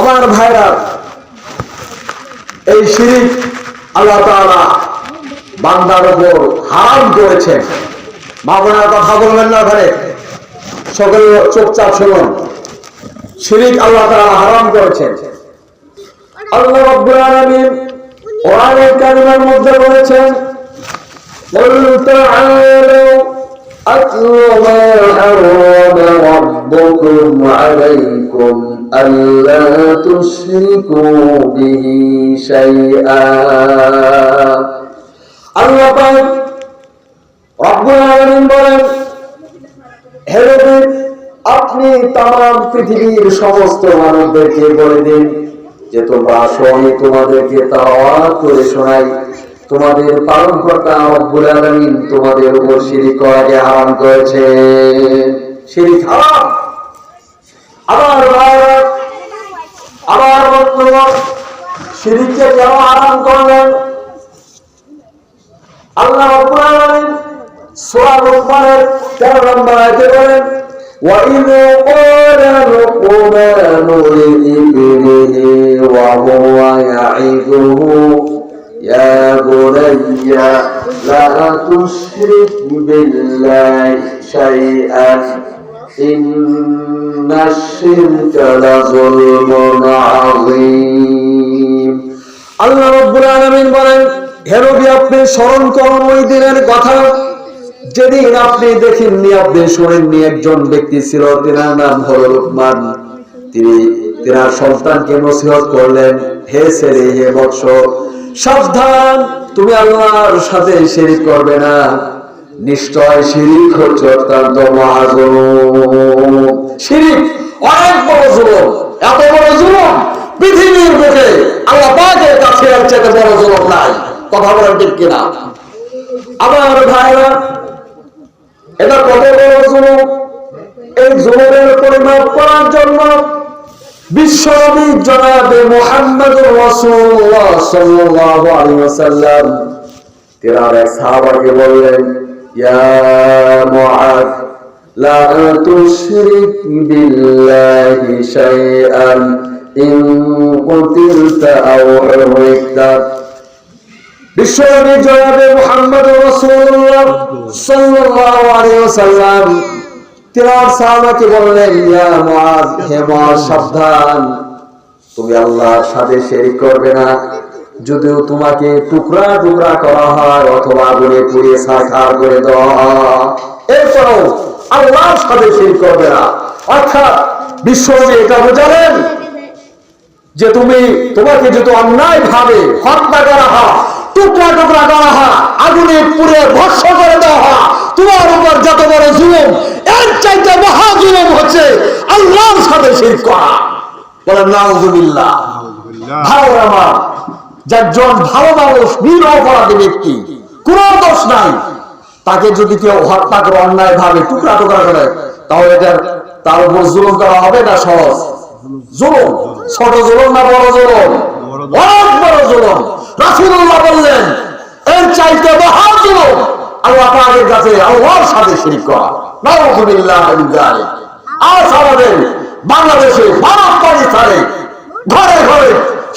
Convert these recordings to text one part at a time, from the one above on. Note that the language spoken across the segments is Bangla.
আমার ভাইরা এই শিরিক আল্লাহ তাআলা বান্দার উপর হারাম করেছেন মা বোনের কথা বলবেন না ওখানে সকলে চুপচাপ শুনুন শিরিক আল্লাহ তাআলা হারাম করেছেন আল্লাহ রাব্বুল আলামিন কোরআনের কারিমের মধ্যে বলেছেন قل تعالوا أتل ما حرم ربكم عليكم ألا تشركوا به شيئا আল্লাহ পাক রব্বুল আলামিন বলেন হে নবী আপনি তাম পৃথিবীর সমস্ত মানবদেরকে বলে দিন যে তোমরা আসো আমি তোমাদেরকে তাওয়াত করে শোনাই তোমাদের পালন কর্তা রব্বুল আলামিন তোমাদের উপর শিরিক করাকে হারাম করেছে শিরিক হারাম আবার ভাইরা, আবার বন্ধুগণ শিরিককে কেন হারাম করলেন আল্লাহ রাব্বুল আলামিন সূরা লুকমানের 13 নম্বর আয়াতে বলেন وَإِذْ قَالَ لُقْمَانُ لِابْنِهِ وَهُوَ يَعِظُهُ يَا بُنَيَّ لَا تُشْرِكْ بِاللَّهِ شَيْئًا إِنَّ الشِّرْكَ لَظُلْمٌ عَظِيمٌ আল্লাহ রব্বুল আলামিন বলেন, হে নবী, আপনি স্মরণ করুন ওই দিনের কথা। যেদিন আপনি দেখেননি আপনি শোনেননি একজন ব্যক্তি ছিল, তেনার নাম হল লোকমান। তিনি, তেনার সন্তানকে নসিহত করলেন, হে ছেলে, হে বৎস, সাবধান, তুমি আল্লাহর সাথে শিরিক করবে না। নিশ্চয় শিরিক হচ্ছে অত্যন্ত মহাজুলুম শিরিক, অনেক বড় জুলুম, এত বড় জুলুম। পৃথিবীর বুকে আল্লাহ পাকের কাছে আর চেয়ে বড় জুলুম নাই। কথা বলেন ঠিক কিনা? আমার ভাইরা, এটা কত বড় জুলুম এই জুলুমের পরিমাপ করার জন্য বিশ্বনবী জনাবে মুহাম্মদুর রাসূলুল্লাহ সাল্লাল্লাহু আলাইহি ওয়াসাল্লাম তেনার এক সাহাবাকে বললেন, ইয়া মুআদ লা তুশরিক বিল্লাহি শাইআন। বিশ্বনবী রাসূলুল্লাহ সাল্লাল্লাহু আলাইহি ওয়াসাল্লাম সাহাবাকে বললেন, ইয়া মুআজ, হে মুআজ, সাবধান। তুমি আল্লাহর সাথে শিরক করবে না। যদিও তোমাকে টুকরা টুকরা করা হয়, অথবা আগুনে পুড়িয়ে সারখার করে দেওয়া এরপরও আল্লাহর সাথে শিরক করবে না। অর্থাৎ বিশ্বনবী এটা বোঝালেন যে তুমি তোমাকে যত অন্যায় ভাবে হত্যা করা হয় টুকরা টুকরা করা হয় আগুনে পুড়ে ভস্য করে দেওয়া হয় তোমার উপর যত বড় জুলুম এর চাইতে মহা জুলুম হচ্ছে আল্লাহর সাথে করা। বলেন নাউজুবিল্লাহ। ভালো আমার যার ভালো মানুষ নির অপরাধী ব্যক্তি কোন দোষ নাই। তাকে যদি কেউ হত্যা করে অন্যায় ভাবে টুকরা টুকরা করে তাহলে এটার তার উপর জুলুম করা হবে না সহজ। জুলুম। ছোট জুলুম না বড় জুলুম? অনেক বড় জুলুম। রাসূলুল্লাহ বললেন এর চাইতে মহা জুলুম আল্লাহ পাকের কাছে আল্লাহর সাথে শিরক করা। নাউযুবিল্লাহ মিন যালিক। আজ আমাদের বাংলাদেশে ভারত পাকিস্তানে ঘরে ঘরে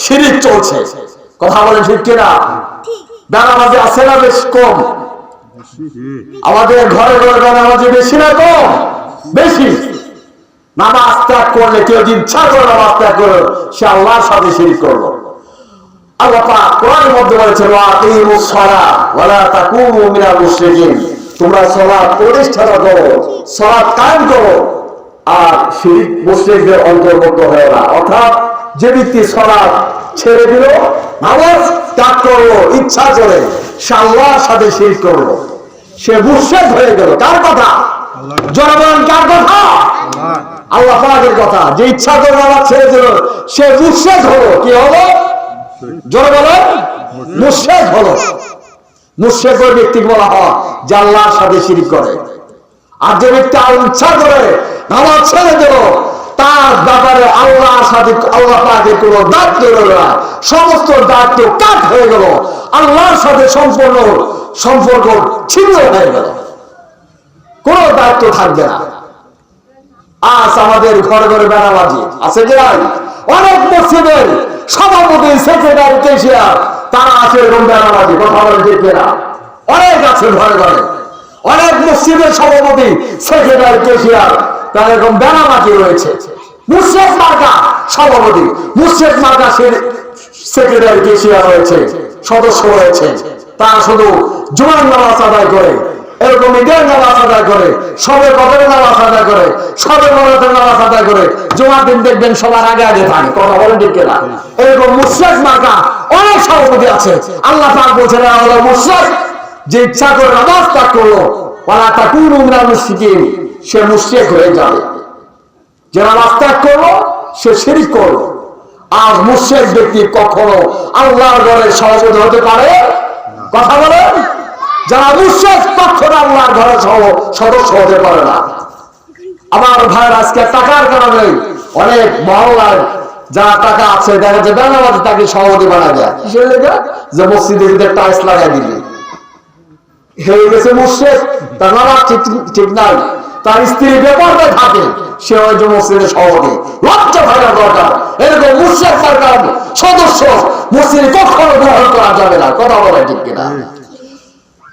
শিরিক চলছে। কথা বলেন ঠিক কিনা? বেনামাজি আছে না বেশ কম? আমাদের ঘরে ঘরে বেনামাজি বেশি না কম? বেশি। নামাজ ত্যাগ করলে কেউ যদি ইচ্ছা করে নামাজ ত্যাগ করল সে আল্লাহর সাথে শিরিক করল। আল্লাহ পাক কোরআনের মধ্যে বলেছেন ওয়া আকিমুস সালাহ ওয়া লা তাকুনু মিনাল মুশরিকিন। তোমরা সালাত প্রতিষ্ঠা করো সালাত কায়েম করো আর শিরিক মুশরিকদের অন্তর্ভুক্ত হয় না। অর্থাৎ যে ব্যক্তি সালাত ছেড়ে দিল নামাজ ত্যাগ করল ইচ্ছা করে সে আল্লাহর সাথে শিরিক করল। সে মুশরিক হয়ে গেল। কার কথা? জনগণ কার কথা? আল্লাহ পাকের কথা, যে ইচ্ছা করে নামাজ ছেড়ে দিল, সে মুশরিক হলো। কি হলো? জোরে বলেন মুশেক হলো। মুশেক ওই ব্যক্তি বলা হয়, যে আল্লাহর সাথে শিরিক করে। আর যে ব্যক্তি আল্লাহ ইচ্ছা করে নামাজ ছেড়ে দিল, তার ব্যাপারে আল্লাহর সাথে, আল্লাহ পাকে কোন দায়িত্ব রইল না। সমস্ত দায়িত্ব কাট হয়ে গেল। আল্লাহর সাথে সম্পূর্ণ সম্পর্ক ছিন্ন হয়ে গেল। কোন দায়িত্ব থাকবে না। আজ আমাদের ঘরে ঘরে বেড়াবাজি। আছে কি নাই? অনেক মসজিদের সভাপতি, সেক্রেটারি, কেশিয়ার, তারা আছে এরকম বেড়াবাজি, কথা বলে ঠিক না অনেক আছে ঘরে ঘরে। অনেক মসজিদের সভাপতি, সেক্রেটারি, কেশিয়ার, তার এরকম বেড়াবাজি রয়েছে। মুর্শেদ মার্কা সভাপতি, মুর্শেদ মার্কা সেক্রেটারি, কেশিয়ার রয়েছে, সদস্য রয়েছে। তারা শুধু জুমার নামাজ আদায় করে। এরকম ঈদের নামাজ আদায় করে, সবে কদরের নামাজ আদায় করে, সবে বরাতের নামাজ আদায় করে, জুমার দিন দেখবেন সবার আগে আগে থাকে, কথা বলেন ঠিক কিনা? এরকম মুর্শেদ মার্কা অনেক সভাপতি আছে। আল্লাহ পাক বলছেন আল্লাহ মুর্শেদ যে ইচ্ছা করে নামাজ ত্যাগ করল ওরা তাকুন উমরা মুশরিকিন, সে মুশরিক হয়ে যাবে। যে নামাজ ত্যাগ করল, সে শিরিক করল। আর মুর্শেদ ব্যক্তি কখনো আল্লাহর ঘরের সভাপতি হতে পারে? কথা বলেন। যারা মুর্শেদ কখনো আল্লাহর সহ- সদস্য হতে পারে না। আমার ভাইয়ের আজকে টাকার কারণে অনেক মহল্লায় যারা টাকা আছে, দেখা যাচ্ছে বেনামাজ তাকে সভাপতি বানা যায় কিসের লেগে? যে মসজিদের ভিতরে টাইলস লাগাই দিলি হয়ে গেছে মুর্শেদ তার নামাজ ঠিক নাই। তার স্ত্রী ব্যাপারটা থাকে, সে হয়তো মসজিদের সভাপতি। লজ্জা থাকার দরকার। এরকম মুর্শেদ সরকার সদস্য মসজিদ কখনো গ্রহণ করা যাবে না। কথা বলে ঠিক কিনা?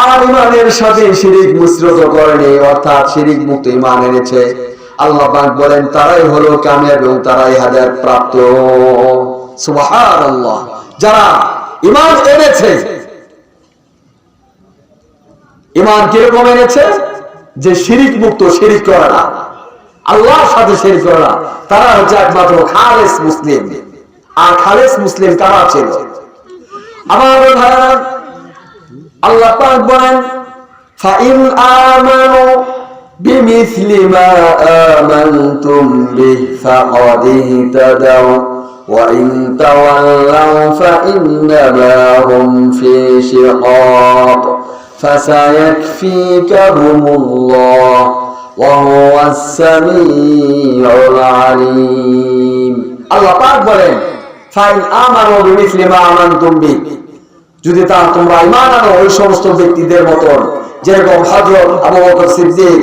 আর ইমানের সাথে শিরিক মিশ্রিত করেনি, অর্থাৎ শিরিক মুক্ত ইমান এনেছে। আল্লাহ পাক বলেন, তারাই হলো কামিয়াব এবং তারাই হাজার প্রাপ্ত। যারা ইমান এনেছে ইমান কীরকম এনেছে? যে শিরিক মুক্ত শিরিক করে না। আল্লাহর সাথে শিরিক করে না। তারা হচ্ছে একমাত্র খালেস মুসলিম। আর খালেস মুসলিম ছিল? আমার আল্লাহ পাক বলেন ফাইন আমানু بمثل ما آمنتم به فقد اهتدوا وإن تولوا فإنما هم في شقاق فسيكفيكهم الله وهو السميع العليم الله পাক বলেন ফাইন আমানু বিমিথলি মা আমানতুম বিহি যদি তা তোমরা ইমান আনো, ওই সমস্ত ব্যক্তিদের মতন, যেরকম হজরত আবু বকর সিদ্দিক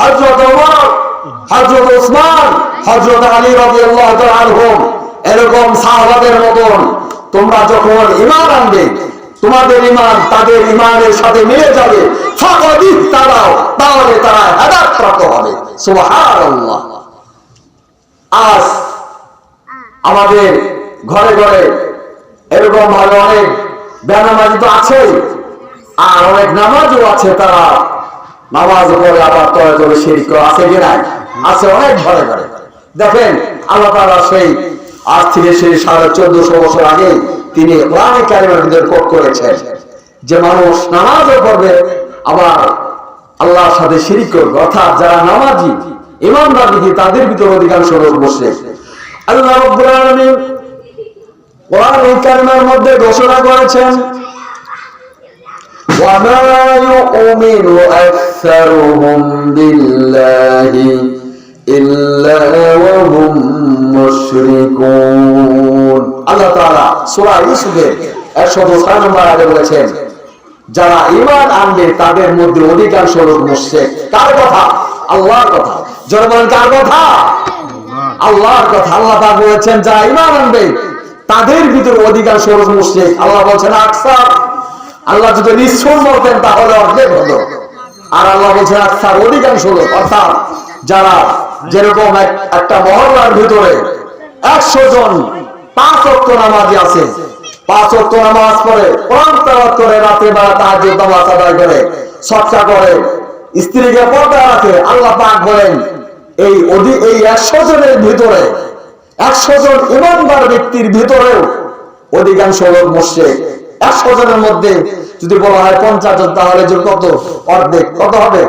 হজরত ওমর হজরত ওসমান হজরত আলী রাদিয়াল্লাহু তাআলা এরকম সাহাবাদের মতন তোমরা যখন ইমান আনবে, তোমাদের ইমান তাদের ইমানের সাথে মিলে যাবে। ফাকাদিত তারাও তাহলে তারা হেদায়েত প্রাপ্ত হবে। সুবহানাল্লাহ। আজ আমাদের ঘরে ঘরে এরকম ভাবে অনেক বেনামাজি তো আছেই। আর অনেক নামাজও আছে তারা। নামাজ পড়ে আবার তলে তলে শিরিক আছে কি নাই? আছে অনেক ঘরে ঘরে। দেখেন, আল্লাহ তাআলা সেই আজ থেকে সেই সাড়ে চোদ্দশো বছর আগে তিনি কোরআনে কারিমের করেছেন যে মানুষ নামাজও পড়বে, আবার আল্লাহর সাথে শিরিক করবে। অর্থাৎ যারা নামাজি, ইমানদার তাদের ভিতরে অধিকাংশ লোক বসে। আল্লাহ রাব্বুল কোরআন কারিমের মধ্যে ঘোষণা করেছেন وما يؤمن أكثرهم بالله إلا وهم مشركون আল্লাহ তাআলা সূরা ইউসুফের 106 নম্বর আয়াতে বলেছেন যারা ঈমান আনবে তাদের মধ্যে অধিকাংশ লোক মুশরিক কার কথা আল্লাহর কথা যারা বলেন কার কথা আল্লাহর কথা আল্লাহ পাক বলেছেন যারা ঈমান আনবে তাদের ভিতরে অধিকাংশ মুশরিক। আল্লাহ বলছেন, আকসার, আল্লাহ যদি নিঃসন বলতেন তাহলে অর্ধেক হলো। আর আল্লাহ বলছেন, আকসার অধিকাংশ লোক, অর্থাৎ যারা যেরকম একটা মহল্লার ভিতরে একশো জন পাঁচ অক্ট নামাজি আছে, পাঁচ অক্ট নামাজ পড়ে, কোরআন করে, রাতে বেলা তাহাজ্জুদ নামাজ আদায় করে সৎকা করে, স্ত্রীকে পর্দা রাখে, আল্লাহ পাক বলেন, এই অধি এই একশো জনের ভিতরে একশো জন ইমানদার ব্যক্তির ভিতরেও অধিকাংশ লোক মুশরিক। একশো জনের মধ্যে যদি বলা হয় পঞ্চাশ জন, তাহলে কত? অর্ধেক। কত হবে?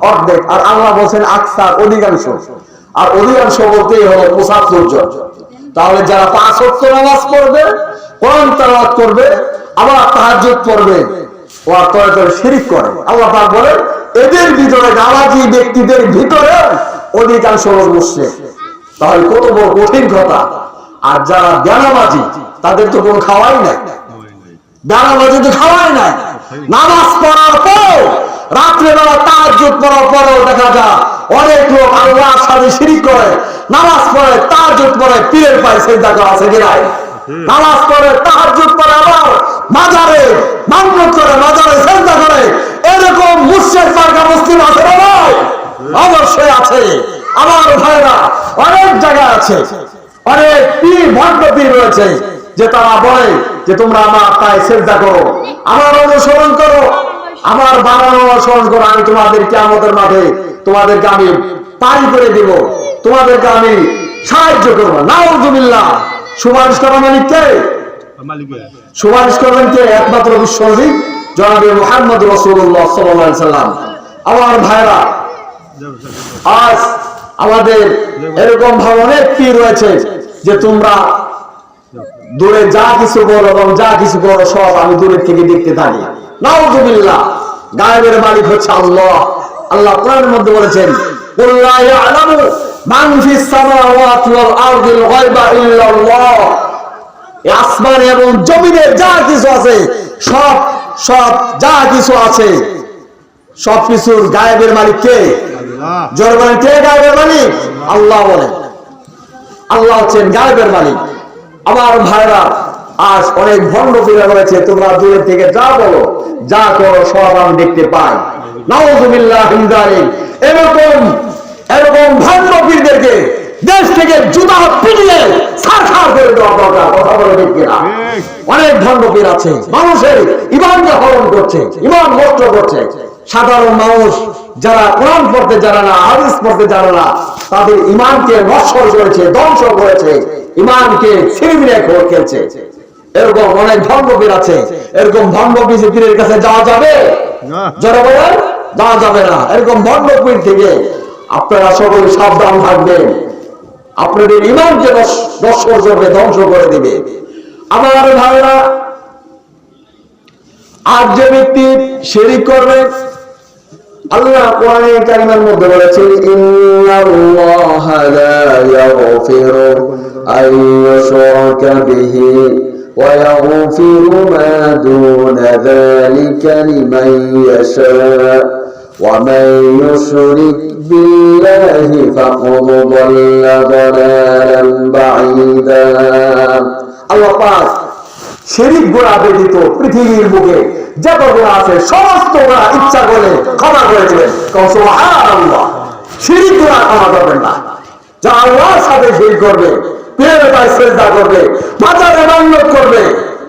অর্ধেক। আর আল্লাহ বলছেন আকসার অধিকাংশ। আর অধিকাংশ বলতেই হলো পঁচাত্তর জন। তাহলে যারা পাঁচ ওয়াক্ত নামাজ পড়বে, কোরআন তেলাওয়াত করবে, আবার তাহাজ্জুদ পড়বে ও তরে তরে শিরিক করে। আল্লাহ বলে এদের ভিতরে নামাজি ব্যক্তিদের ভিতরে অধিকাংশ লোক মুসলিম তাহলে কত বড় কঠিন কথা। আর যারা জ্ঞানাবাজি তাদের তো কোনো খাওয়াই নাই। জ্ঞানাবাজি তো খাওয়াই নাই। নামাজ পড়ার পর, রাত্রেবেলা তাহাজ্জুদ পড়ার পরেও দেখা যায়, অনেক লোক আল্লাহর সাথে শিরিক করে। নামাজ পড়ে, তাহাজ্জুদ পড়ে, পীরের পায়ে সেজদা করা আছে কি নাই? নামাজ পড়ে, তাহাজ্জুদ পড়ে আবার মাজারে মান্যত করে, মাজারে সেজদা করে। এরকম মুর্শিদ মার্কা মুসলিম আছে অবশ্যই আছে। আমার ভাইরা অনেক জায়গায় আছে। অনেক পীর ভণ্ড পীর রয়েছে যে তারা বলে যে তোমরা আমার পায়ে সেজদা করো, আমার অনুসরণ করো, আমার বানানো অনুসরণ করো, আমি তোমাদের কেমতের মাঠে তোমাদেরকে আমি পাই করে দিব, তোমাদেরকে আমি সাহায্য করব। নাউজুবিল্লাহ। সুপারিশ করা মানে কে? সুপারিশ করবেন কে? একমাত্র বিশ্বনবী, জনাবে মুহাম্মদ আলাইহি সাল্লাম আমার ভাইরা, আজ আমাদের এরকম ভাবে অনেক কি রয়েছে যে তোমরা দূরে যা কিছু বলো এবং যা কিছু করো সব আমি দূরের থেকে দেখতে থাকি। নাউজুবিল্লাহ, গায়েবের মালিক হচ্ছে আল্লাহ। আল্লাহ কোরআনের মধ্যে বলেছেন কুল্লা ইয়ালামু মান ফিস সামাওয়াতি ওয়াল আরদিল গায়বা ইল্লাল্লাহ আসমান এবং জমিনে যা কিছু আছে, সব সব যা কিছু আছে, সবকিছুর গায়েবের মালিক কে? জোর বলেন কে গায়েবের মালিক? আল্লাহ বলেন আল্লাহ হচ্ছেন গায়েবের মালিক। আমার ভাইরা আজ অনেক ভণ্ড পীরা রয়েছে তোমরা দূরের থেকে যা বলো যা করো সব আমি দেখতে পাই। নাউজুবিল্লাহ এরকম এরকম ভণ্ড পীরদেরকে দেশ থেকে জুতা পিটিয়ে সারখার করে দেওয়া দরকার কথা বলে ঠিক কিনা? অনেক ভণ্ড পীর আছে মানুষের ইমানকে হরণ করছে ইমান নষ্ট করছে। সাধারণ মানুষ যারা কোরআন পড়তে জানে না হাদিস পড়তে জানে না তাদের ইমানকে নশ্বর করেছে ধ্বংস করেছে ইমানকে ছিড়বিড়ে খেলছে। এরকম অনেক ধর্মবীর আছে এরকম ধর্মবীর পীরের কাছে যাওয়া যাবে? যারা বলেন যাওয়া যাবে না। এরকম ধর্মপীর থেকে আপনারা সকলে সাবধান থাকবেন। আপনাদের ইমানকে নশ্বর করবে ধ্বংস করে দিবে। আমার ভাইরা আর যে ব্যক্তি শিরিক করবে আল্লাহ কোরআনে কারিমের মধ্যে বলেছেন, ইন্নাল্লাহা লা ইয়াগফিরু আন ইউশরাকা বিহি ওয়া ইয়াগফিরু মা দুনা যালিকা লিমান ইয়াশা ওয়া মান ইউশরিক বিল্লাহি ফাকাদ দাল্লা দালালান বাঈদা. আল্লাহ পাক শিরিক গোড়া ব্যতীত পৃথিবীর বুকে যত গোড়া আছে সমস্ত গোড়া ইচ্ছা করে ক্ষমা করে দিবেন। শিরিক গোড়া ক্ষমা করবেন না। যা আল্লাহর সাথে শিরিক করবে পীরের শ্রদ্ধা করবে মাজারে মান্যত করবে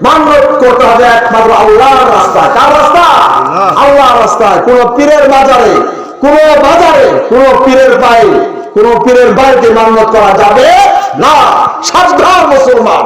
মান্যত করতে হবে একমাত্র আল্লাহর রাস্তা। কার রাস্তা? আল্লাহর রাস্তায়। কোন পীরের কোন বাজারে কোন পীরের পায়ে কোন পীরের বাড়িতে মান্যত করা যাবে না। সাবধান মুসলমান।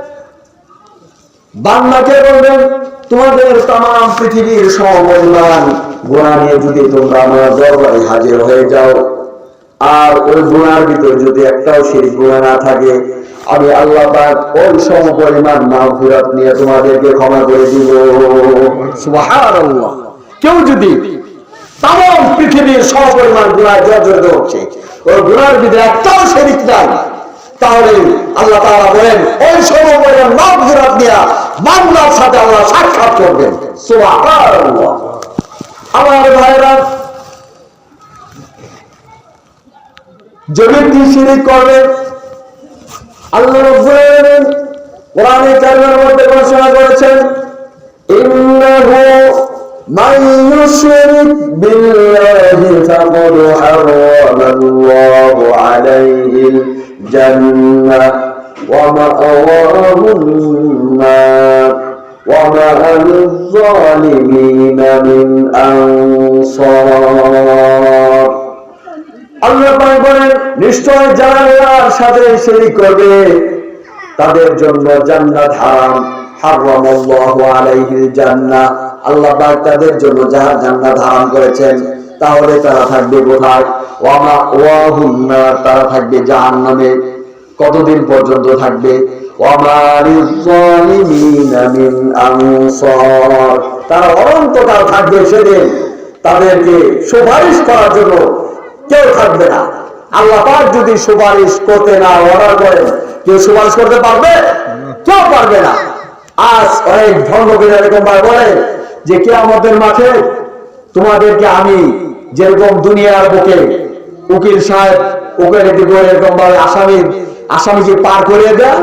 বান্দাকে বলবেন, তোমাদের তাম পৃথিবীর সমপরিমাণ গুণা নিয়ে যদি তোমরা আমার দরবারে হাজির হয়ে যাও, আর ওই গুণার ভিতরে যদি একটাও সেই গুণা না থাকে, আমি আল্লাহ পাক ওই সমপরিমাণ মাগফিরাত নিয়ে তোমাদেরকে ক্ষমা করে দিব। কেউ যদি তাম পৃথিবীর সমপরিমাণ গুণায় জর্জরিত হচ্ছে ওই গুণার ভিতরে একটাও শরীক নাই, তাহলে আল্লাহ তাআলা বলেন, ওই সমপরিমাণ মাগফিরাত নিয়ে বান্দার সাথে আল্লাহ সাক্ষাৎ করবেন। আমার ভাইরা যে ব্যক্তি শিরিক করবে? আল্লাহ কোরআনে কারিমের মধ্যে ঘোষণা করেছেন, ইন্নাহু ومأواهم النار وما للظالمين من أنصار আল্লাহ পাক বলেন নিশ্চয় যারা আল্লাহর সাথে শিরিক করবে তাদের জন্য জান্নাত হারাম হারামাল্লাহু আলাইহিল জান্নাহ আল্লাহ পাক তাদের জন্য যাহা জান্নাত হারাম করেছেন তাহলে তারা থাকবে কোথায় ওয়ামা ওয়াহুম নার তারা থাকবে জাহান্নামে কতদিন পর্যন্ত থাকবে? তারা অনন্তকাল থাকবে সেদিন। তাদেরকে সুপারিশ করার জন্য কেউ থাকবে না। আল্লাহ যদি সুপারিশ করতে না অর্ডার করেন, কেউ সুপারিশ করতে পারবে? কেউ পারবে না। আজ অনেক এরকম বলে যে কে আমাদের মাঠে তোমাদেরকে আমি যেরকম দুনিয়ার বুকে উকিল সাহেব উকিলাতি করে এরকম ভাবে আসামি আসামিকে পার করে দেয়।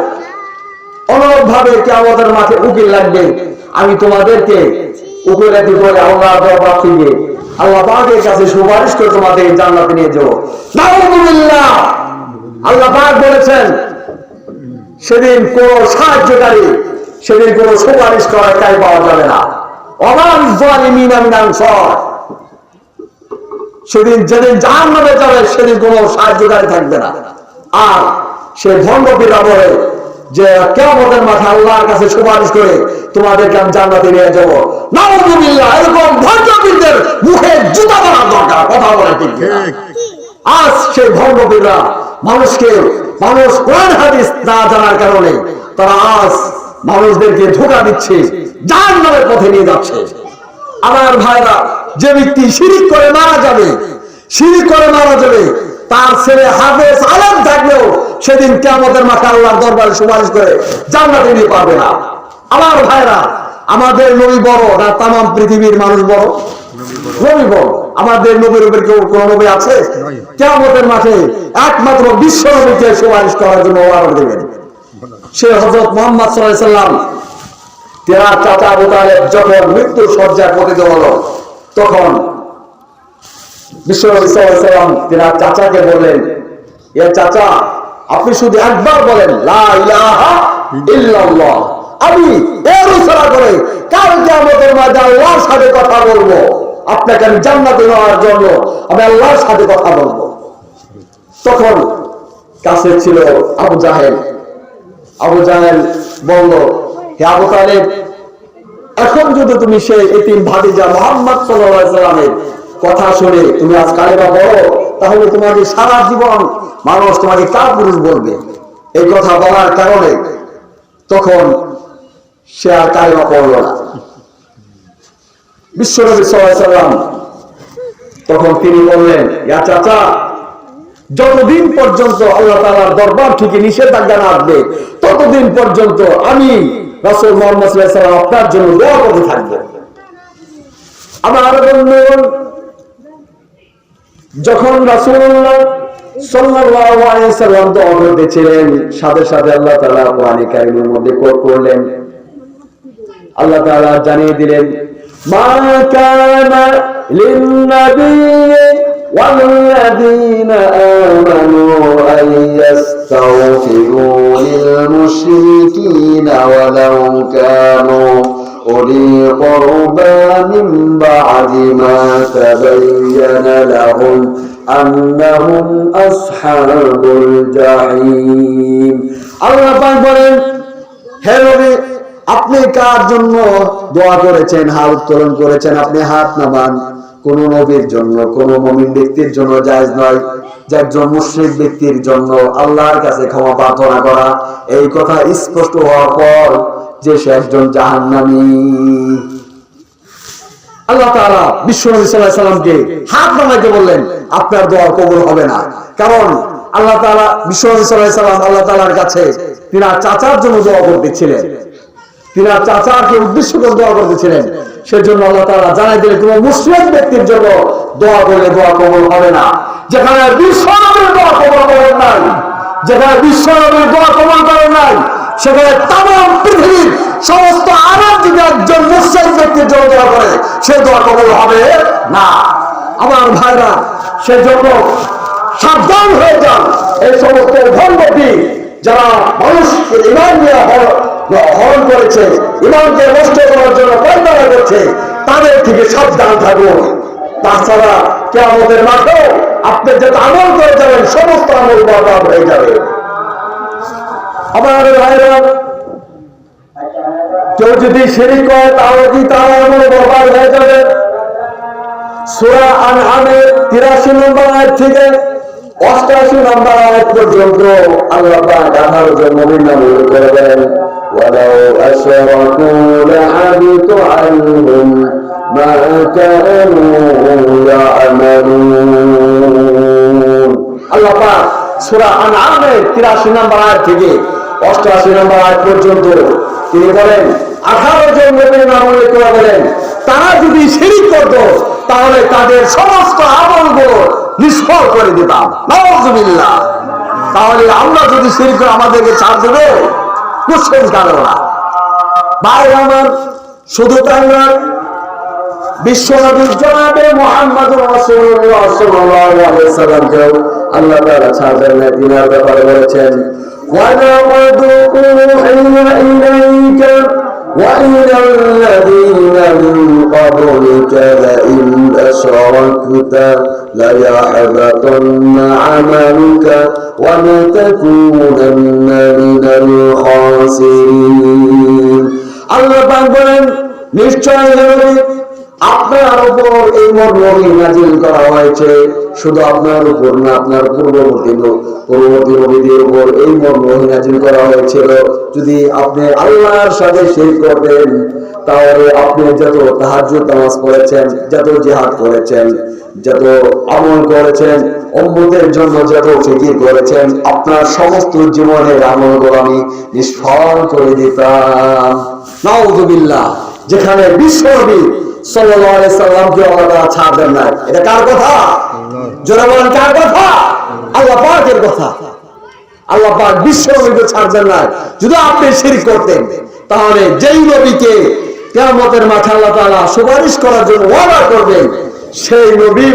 অনুরূপ ভাবে কে আমাদের মাঠে উকিল লাগবে। আমি তোমাদেরকে করে আল্লাহ আল্লাহ কাছে সুপারিশ করে তোমাদের জান্নাতে নিয়ে যাব। আল্লাহ বলেছেন, সেদিন কোন সাহায্যকারী সেদিন কোন সুপারিশ করার পাওয়া যাবে না। অমান জালিমিন মিন সেদিন যেদিন জাহান নামে যাবে, সেদিন কোন সাহায্যকারী থাকবে না। আর সে ভঙ্গপীরা বলে যে কেমতের মাঠে আল্লাহর কাছে সুপারিশ করে তোমাদেরকে আমি জান্নাতে নিয়ে যাব। নাউযুবিল্লাহ এরকম ভঙ্গপীরদের মুখে জুতা মারার দরকার কথা বলে ঠিক? আজ সেই ভঙ্গপীররা মানুষকে মানুষ কোরআন হাদিস না জানার কারণে তারা আজ মানুষদেরকে ধোকা দিচ্ছে যার নামের পথে নিয়ে যাচ্ছে। আমার ভাইরা যে ব্যক্তি শিরিক করে মারা যাবে শিরিক করে মারা যাবে তার ছেলে হাফেজ আলম থাকলেও সেদিন কেমতের মাঠে আল্লাহর দরবারে সুপারিশ করে জান্নাতে নিয়ে পারবে না। আমার ভাইরা, আমাদের নবী বড় না তাম পৃথিবীর মানুষ বড়? নবী বড়। আমাদের নবীর উপর কেউ, কোন নবী আছে? কেমতের মাঠে একমাত্র বিশ্ব নবীকে সুপারিশ করার জন্য অর্ডার দেবেন। সে হজরত মোহাম্মদ সাল্লাম তেনার চাচা আবু তালেব যখন মৃত্যুর শয্যায় পতিত হলো, তখন সাল্লাল্লাহু আলাইহি সাল্লাম তেনার চাচাকে বললেন, এ চাচা আপনি শুধু একবার বলেন আমি এর উসারা করে কালকে আমাদের মাঝে আল্লাহর সাথে কথা বলব। আপনাকে আমি জান্নাতে নেওয়ার জন্য আমি আল্লাহর সাথে কথা বলব। তখন কাছে ছিল আবু জাহেল। আবু জাহেল বলল, হে আবু তালেব, এখন যদি তুমি সেই এতিম ভাতিজা মোহাম্মদ সাল্লামের কথা শুনে তুমি আজ কালেমা বলো তাহলে তোমাকে সারা জীবন মানুষ তোমাকে কার পুরুষ বলবে। এই কথা বলার কারণে তখন সে আর কালেমা পড়ল না। বিশ্বনবী সাল্লাম তখন তিনি বললেন, ইয়া চাচা, যতদিন পর্যন্ত আল্লাহ তালার দরবার থেকে নিষেধাজ্ঞা না আসবে, ততদিন পর্যন্ত আমি রাসুল মোহাম্মদ সাল্লাম আপনার জন্য দোয়া করতে থাকব। আমার বন্ধুগণ যখন রাসূলুল্লাহ সাল্লাল্লাহু আলাইহি সাল্লাম দোয়া করতেছিলেন সাথে সাথে আল্লাহ তাআলা কোরআনে কারীমের মধ্যে কোট করলেন আল্লাহ তাআলা জানিয়ে দিলেন মা কানা লিন-নবী والذين آمنوا أن يستغفروا للمشركين ولو كانوا أولي قربى من بعد ما تبين لهم أنهم أصحاب الجحيم الله পাক বলেন হে নবী আপনি কার জন্য দোয়া করেছেন হাত উত্তোলন করেছেন আপনি হাত নামান কোন নবীর জন্য কোন মমিন ব্যক্তির জন্য জায়েজ নয় যে একজন মুশরিক ব্যক্তির জন্য আল্লাহর কাছে ক্ষমা প্রার্থনা করা এই কথা স্পষ্ট হওয়ার পর যে সে একজন জাহান্নামী। আল্লাহ বিশ্বনবী সাল্লাল্লাহু আলাইহি সাল্লামকে হাত নামাইতে বললেন, আপনার দোয়া কবুল হবে না। কারণ আল্লাহ বিশ্বনবী সাল্লাল্লাহু আলাইহি সাল্লাম আল্লাহ তাআলার কাছে তিনার চাচার জন্য দোয়া করতেছিলেন। তিনার চাচাকে উদ্দেশ্য করে দোয়া করতেছিলেন। সেজন্য আল্লাহ তাআলা জানাই দিলেন, কোন মুসলিম ব্যক্তির জন্য দোয়া করলে দোয়া কবুল হবে না। যেখানে বিশ্বনবীর দোয়া কবুল করেন নাই, যেখানে বিশ্বনবীর দোয়া কবুল করেন নাই সেখানে তাম পৃথিবীর সমস্ত আরব একজন মুসলিম ব্যক্তির জন্য দোয়া করে, সে দোয়া কবুল হবে? না। আমার ভাইরা সেজন্য সাবধান হয়ে যান, এই সমস্ত ধর্মটি যারা মানুষকে ইমান নিয়ে হর- হরণ করেছে, ইমানকে নষ্ট করার জন্য পায়তারা করছে, তাদের থেকে সাবধান থাকুন। তাছাড়া কে আমাদের মাঠেও আপনি যত আমল করে যাবেন, সমস্ত আমল বরবাদ হয়ে যাবে। আমার ভাইরা কেউ যদি শিরিক করে তাহলে কি তার আমল বরবাদ হয়ে যাবে সুরা আনআমের 83 নম্বর আয়াত থেকে 88 নম্বর আয়াত পর্যন্ত আল্লাহ পাক 18 জন মুমিন নাম উল্লেখ করে দেন ولو أشركوا لحبط عنهم ما كانوا يعملون আল্লাহ পাক সূরা আনআমের 83 নম্বর আয়াত থেকে 88 নম্বর আয়াত পর্যন্ত তিনি বলেন 18 জন করে বলেন, তারা যদি শিরিক করত, তাহলে তাদের সমস্ত আমলগুলো নিষ্ফল করে দিতাম। তাহলে আমরা যদি শিরিক আমাদেরকে ছাড় দেবে, মুসলিম কারও না। ভাই আমার, শুধু তাই না বিশ্বনবীর জনাবে মোহাম্মদ সাল্লাল্লাহু আলাইহি আল্লাহ তাআলা ছাড়বেন না তিনার ব্যাপারে বলেছেন وَلَقَدْ أُوحِيَ إِلَيْكَ وَإِلَى الَّذِينَ مِنْ قَبْلِكَ لَئِنْ أَشْرَكْتَ لَيَحْبَطَنَّ عَمَلُكَ وَلَتَكُونَنَّ مِنَ الْخَاسِرِينَ আল্লাহ পাক বলেন নিশ্চয় নবী আপনার উপর এই মর্মহী নাজিল করা হয়েছে। শুধু আপনার উপর না, আপনার পূর্ববর্তী পূর্ববর্তী নবীদের উপর এই মর্মহী নাজিল করা হয়েছিল। যদি আপনি আল্লাহর সাথে শির করতেন, তাহলে আপনি যত তাহাজ্জুদ নামাজ পড়েছেন, যত জিহাদ করেছেন, যত আমল করেছেন, উম্মতের জন্য যত ফিকির করেছেন, আপনার সমস্ত জীবনের আমলগুলো আমি নিষ্ফল করে দিতাম। নাউজুবিল্লাহ, যেখানে বিশ্বনবী কার কথা? কার কথা? না যদি আপনি করতেন, তাহলে যেই নবীকে কিয়ামতের মাঠে আল্লাহ তাআলা সুপারিশ করার জন্য ওয়াদা করবেন, সেই নবী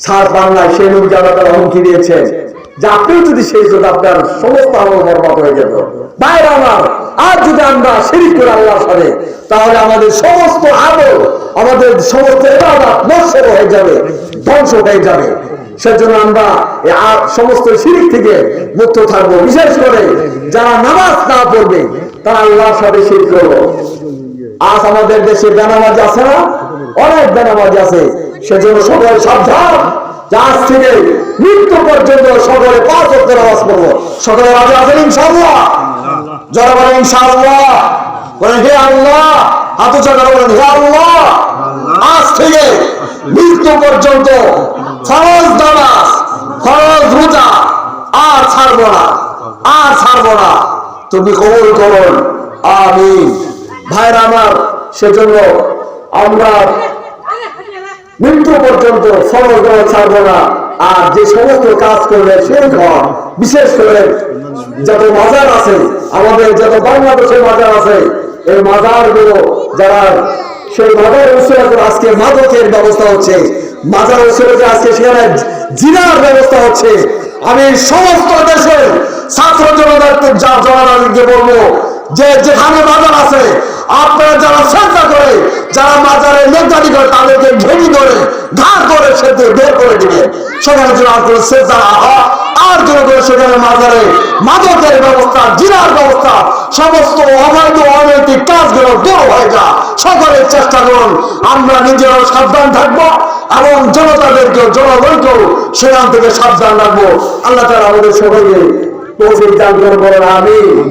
ছাড় পান না সেই নবীকে আল্লাহ তাআলা হুমকি দিয়েছেন। যে আপনি যদি সেই করতে আপনার সমস্ত আমল বরবাদ হয়ে যেত। বাইরে আমার, আর যদি আমরা শিরিক করে আল্লাহর সাথে, তাহলে আমাদের সমস্ত আমল, আমাদের সমস্ত ইবাদত নশ্বর হয়ে যাবে, ধ্বংস হয়ে যাবে। সেজন্য আমরা সমস্ত শিরিক থেকে মুক্ত থাকব। বিশেষ করে যারা নামাজ না পড়বে, তারা আল্লাহর সাথে শিরিক করব। আজ আমাদের দেশে বেনামাজ আছে না? অনেক বেনামাজ আছে। সেজন্য সবাই সাবধান। আজ থেকে মৃত্যু পর্যন্ত সকলে পাঁচ অক্ট নামাজ পড়ব। সকলে রাজা আছেন ইনশাআল্লাহ? যারা বলেন ইনশাআল্লাহ, বলেন, হে আল্লাহ, হাত উঁচা করে বলেন, হে আল্লাহ, আজ থেকে মৃত্যু পর্যন্ত ফরজ নামাজ, ফরজ রোজা আর ছাড়বো না, আর ছাড়বো না। তুমি কবুল করুন। আমিন। ভাইরা আমার, সেজন্য আমরা মৃত্যু পর্যন্ত ফরজ নামাজ ছাড়বো না। আর যে সমস্ত কাজ করবে সেই ঘর, বিশেষ করে যত মাজার আছে, আমাদের যত বাংলাদেশের মাজার আছে, এই মাজারগুলো যারা সেই মাজার উৎসবে আজকে মাদকের ব্যবস্থা হচ্ছে মাজার উৎসবে আজকে সেখানে জিনার ব্যবস্থা হচ্ছে, আমি সমস্ত দেশের ছাত্র জনতাকে যা জনতাকে বলব, যে যেখানে মাজার আছে আপনারা যারা চেষ্টা করে, যারা মাজারে লেখাটি করে, তাদেরকে ঘেরি ধরে ঘাট করে সেতে বের করে দিবে। সেখানে আর করে সেখানে মাজারে মাদকের ব্যবস্থা, জিনার ব্যবস্থা, সমস্ত অবৈধ, অনৈতিক কাজগুলো হয়ে যা। সকলের চেষ্টা করুন, আমরা নিজেরাও সাবধান থাকব এবং জনতাদেরকেও, জনগণকেও সেখান থেকে সাবধান রাখব। আল্লাহ তারা আমাদের সবাইকে তৌফিক দান করে আমি